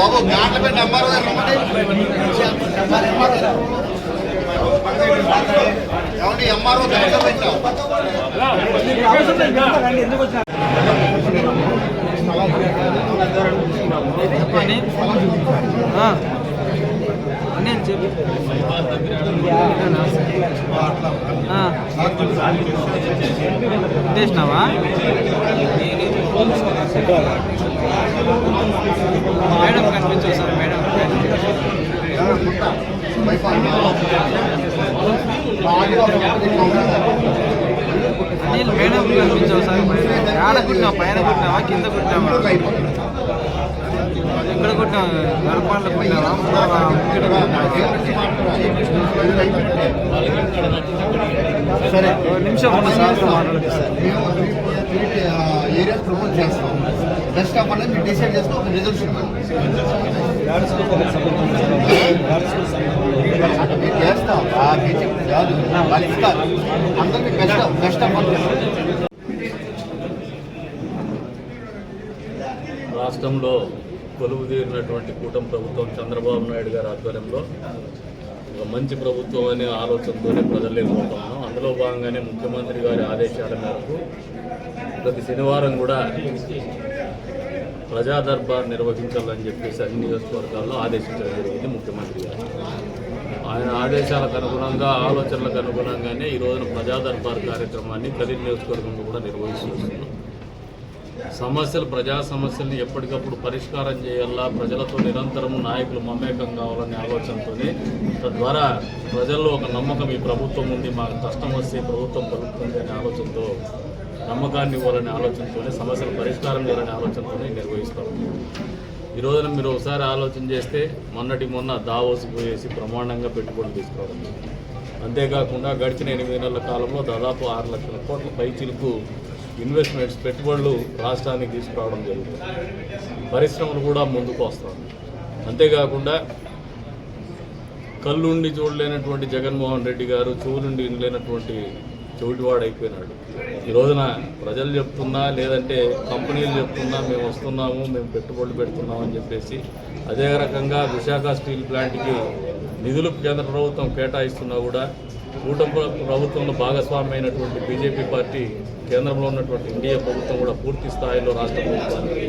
బాబు దాంట్లో నెంబర్ ఏమండి ఎంఆర్ఓ దాంట్లో నేను చెప్పి. చేసినావా మేడం కనిపించవు సార్ మేడం అనిల్ మేడం కనిపించవు సార్ ఆడ కుట్టినావా పైన కుట్టినావా కింద కుట్టినావా ఇక్కడ కుట్టినావా గర్భాల్లో సరే నిమిషం ఉన్న ఏరియా ప్రమోట్ చేస్తాం బెస్ట్ ఆఫ్ అనేది మీరు డిసైడ్ చేస్తే. ఒక రిజల్యూషన్ మీరు చేస్తాం ఆ కాదు. వాళ్ళు ఇస్తారు అందరికీ బెస్ట్ బెస్ట్ ఆఫ్ రాష్ట్రంలో కొలువుదీరినటువంటి కూటమి ప్రభుత్వం చంద్రబాబు నాయుడు గారి ఆధ్వర్యంలో ఒక మంచి ప్రభుత్వం అనే ఆలోచనతోనే ప్రజల్లోకి పోతా అందులో భాగంగానే ముఖ్యమంత్రి గారి ఆదేశాల మేరకు ప్రతి శనివారం కూడా ప్రజా దర్బార్ నిర్వహించాలని చెప్పేసి అన్ని నియోజకవర్గాల్లో ఆదేశించడం జరిగింది ముఖ్యమంత్రి గారు. ఆయన ఆదేశాలకు అనుగుణంగా ఆలోచనలకు అనుగుణంగానే ఈ రోజున ప్రజా దర్బార్ కార్యక్రమాన్ని కదిరి నియోజకవర్గంలో కూడా నిర్వహిస్తున్నాం సమస్యలు ప్రజా సమస్యల్ని ఎప్పటికప్పుడు పరిష్కారం చేయాలా? ప్రజలతో నిరంతరం నాయకులు మమేకం కావాలనే ఆలోచనతోనే తద్వారా ప్రజల్లో ఒక నమ్మకం ఈ ప్రభుత్వం ఉంది మాకు కష్టం వస్తే ప్రభుత్వం పలుకుతుంది అనే ఆలోచనతో నమ్మకాన్ని ఇవ్వాలనే ఆలోచనతోనే సమస్యలు పరిష్కారం చేయాలనే ఆలోచనతోనే నిర్వహిస్తాం ఈ రోజున మీరు ఒకసారి ఆలోచన చేస్తే మొన్నటి మొన్న దావోసి పోయేసి బ్రహ్మాండంగా పెట్టుబడులు తీసుకోవడం అంతేకాకుండా గడిచిన ఎనిమిది నెలల కాలంలో దాదాపు ఆరు లక్షల కోట్ల పైచిలకు ఇన్వెస్ట్మెంట్స్ పెట్టుబడులు రాష్ట్రానికి తీసుకురావడం జరుగుతుంది. పరిశ్రమలు కూడా ముందుకు వస్తాయి. అంతేకాకుండా కళ్ళుండి చూడలేనటువంటి జగన్మోహన్ రెడ్డి గారు చెవులుండి వినలేనటువంటి చెవిటివాడు అయిపోయినాడు. ఈ రోజున ప్రజలు చెప్తున్నా లేదంటే కంపెనీలు చెప్తున్నా మేము వస్తున్నాము మేము పెట్టుబడులు పెడుతున్నాము అని చెప్పేసి అదే రకంగా విశాఖ స్టీల్ ప్లాంట్కి నిధులు కేంద్ర ప్రభుత్వం కేటాయిస్తున్నా కూడా కూటమి ప్రభుత్వంలో భాగస్వామి అయినటువంటి బీజేపీ పార్టీ కేంద్రంలో ఉన్నటువంటి ఎన్డీఏ ప్రభుత్వం కూడా పూర్తి స్థాయిలో రాష్ట్ర ప్రభుత్వానికి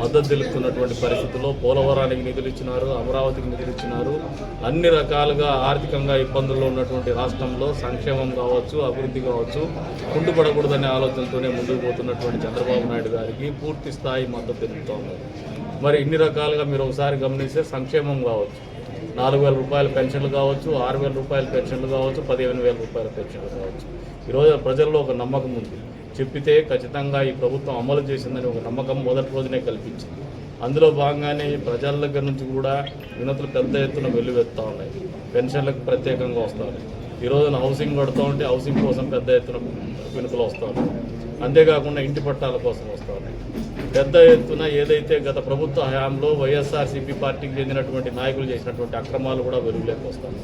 మద్దతు తెలుపుతున్నటువంటి పరిస్థితుల్లో పోలవరానికి నిధులు ఇచ్చినారు అమరావతికి నిధులు ఇచ్చినారు. అన్ని రకాలుగా ఆర్థికంగా ఇబ్బందుల్లో ఉన్నటువంటి రాష్ట్రంలో సంక్షేమం కావచ్చు అభివృద్ధి కావచ్చు కుంటుపడకూడదనే ఆలోచనతోనే ముందుకు పోతున్నటువంటి చంద్రబాబు నాయుడు గారికి పూర్తి స్థాయి మద్దతు తెలుపుతోంది. మరి ఇన్ని రకాలుగా మీరు ఒకసారి గమనిస్తే సంక్షేమం కావచ్చు. నాలుగు వేల రూపాయల పెన్షన్లు కావచ్చు ఆరు వేల రూపాయల పెన్షన్లు కావచ్చు పదిహేను వేల రూపాయల పెన్షన్లు కావచ్చు. ఈరోజు ప్రజల్లో ఒక నమ్మకం ఉంది. చెప్పితే ఖచ్చితంగా ఈ ప్రభుత్వం అమలు చేసిందని ఒక నమ్మకం మొదటి రోజునే కల్పించింది. అందులో భాగంగానే ప్రజల దగ్గర నుంచి కూడా వినతులు పెద్ద ఎత్తున వెల్లువెత్తా ఉన్నాయి. పెన్షన్లకు ప్రత్యేకంగా వస్తూ ఉన్నాయి. ఈ రోజున హౌసింగ్ కడుతూ ఉంటే హౌసింగ్ కోసం పెద్ద ఎత్తున వినతులు వస్తూ ఉన్నాయి. అంతేకాకుండా ఇంటి పట్టాల కోసం వస్తూ పెద్ద ఎత్తున ఏదైతే గత ప్రభుత్వ హయాంలో వైఎస్ఆర్సీపీ పార్టీకి చెందినటువంటి నాయకులు చేసినటువంటి అక్రమాలు కూడా వెలుగులోకి వస్తాయి.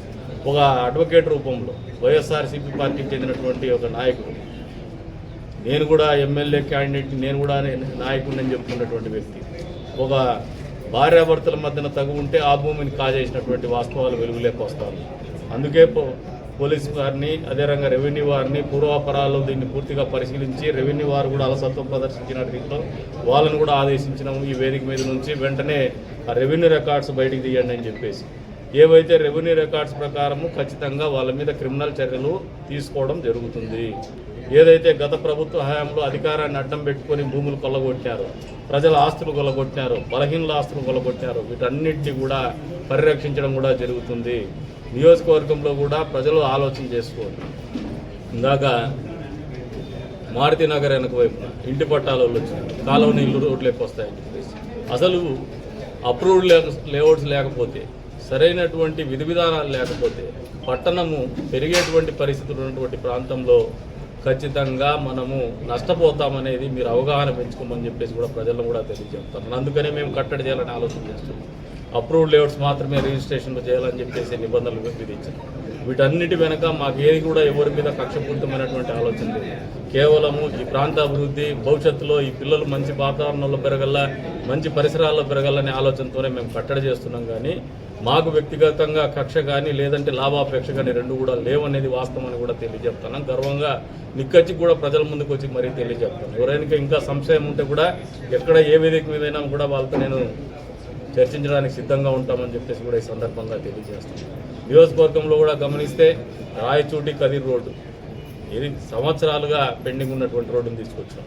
ఒక అడ్వకేట్ రూపంలో వైఎస్ఆర్సీపీ పార్టీకి చెందినటువంటి ఒక నాయకుడు నేను కూడా ఎమ్మెల్యే క్యాండిడేట్ నేను కూడా నాయకుడిని చెప్పుకున్నటువంటి వ్యక్తి ఒక భార్యాభర్తల మధ్యన తగు ఉంటే ఆ భూమిని కాజేసినటువంటి వాస్తవాలు వెలుగులోకి వస్తాను అందుకే పో- పోలీస్ వారిని అదే రెవెన్యూ వారిని పూర్వాపరాలు దీన్ని పూర్తిగా పరిశీలించి రెవెన్యూ వారు కూడా అలసత్వం ప్రదర్శించిన రీతిలో వాళ్ళని కూడా ఆదేశించినాము ఈ వేదిక మీద నుంచి. వెంటనే ఆ రెవెన్యూ రికార్డ్స్ బయటికి తీయండి అని చెప్పేసి. ఏవైతే రెవెన్యూ రికార్డ్స్ ప్రకారము ఖచ్చితంగా వాళ్ళ మీద క్రిమినల్ చర్యలు తీసుకోవడం జరుగుతుంది. ఏదైతే గత ప్రభుత్వ హయాంలో అధికారాన్ని అడ్డం పెట్టుకొని భూములు కొల్లగొట్టారో ప్రజల ఆస్తులు కొల్లగొట్టారు బలహీనల ఆస్తులు కొల్లగొట్టారు వీటన్నిటిని కూడా పరిరక్షించడం కూడా జరుగుతుంది. నియోజకవర్గంలో కూడా ప్రజలు ఆలోచన చేసుకోండి ఇందాక మారుతి నగర్ వెనక వైపున ఇంటి పట్టాలు వచ్చినాయి కాలువని ఇల్లు రోడ్లకు వస్తాయని చెప్పేసి. అసలు అప్రూవ్డ్ లేక లేఅవుట్స్ లేకపోతే సరైనటువంటి విధి విధానాలు లేకపోతే పట్టణము పెరిగేటువంటి పరిస్థితులు ఉన్నటువంటి ప్రాంతంలో ఖచ్చితంగా మనము నష్టపోతామనేది మీరు అవగాహన పెంచుకోమని చెప్పేసి కూడా ప్రజలను కూడా తెలియజేస్తాం అందుకనే మేము కట్టడి చేయాలని ఆలోచన చేస్తున్నాం. అప్రూవ్డ్ లేఅవుట్స్ మాత్రమే రిజిస్ట్రేషన్లు చేయాలని చెప్పేసి నిబంధనలు విధించారు. వీటన్నిటి వెనక మాకు ఏది కూడా ఎవరి మీద కక్షపూరితమైనటువంటి ఆలోచన లేదు. కేవలము ఈ ప్రాంత అభివృద్ధి భవిష్యత్తులో ఈ పిల్లలు మంచి వాతావరణంలో పెరగల మంచి పరిసరాల్లో పెరగాలనే ఆలోచనతోనే మేము కట్టడి చేస్తున్నాం కానీ మాకు వ్యక్తిగతంగా కక్ష కానీ లేదంటే లాభాపేక్ష కానీ రెండు కూడా లేవనేది వాస్తవం అని కూడా తెలియజెప్తాను గర్వంగా నిక్కచ్చి కూడా ప్రజల ముందుకు వచ్చి మరీ తెలియజెప్తాను ఎవరైనా ఇంకా సంశయం ఉంటే కూడా ఎక్కడ ఏ వేదిక మీదైనా కూడా వాళ్ళతో నేను చర్చించడానికి సిద్ధంగా ఉంటామని చెప్పేసి కూడా ఈ సందర్భంగా తెలియజేస్తాం నియోజకవర్గంలో కూడా గమనిస్తే రాయచూటి కదిర్ రోడ్డు. ఇది సంవత్సరాలుగా పెండింగ్ ఉన్నటువంటి రోడ్డును తీసుకొచ్చాం.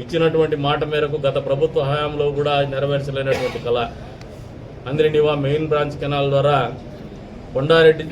ఇచ్చినటువంటి మాట మేరకు గత ప్రభుత్వ హయాంలో కూడా నెరవేర్చలేనటువంటి కళ. అందరినివా మెయిన్ బ్రాంచ్ కెనాల్ ద్వారా కొండారెడ్డి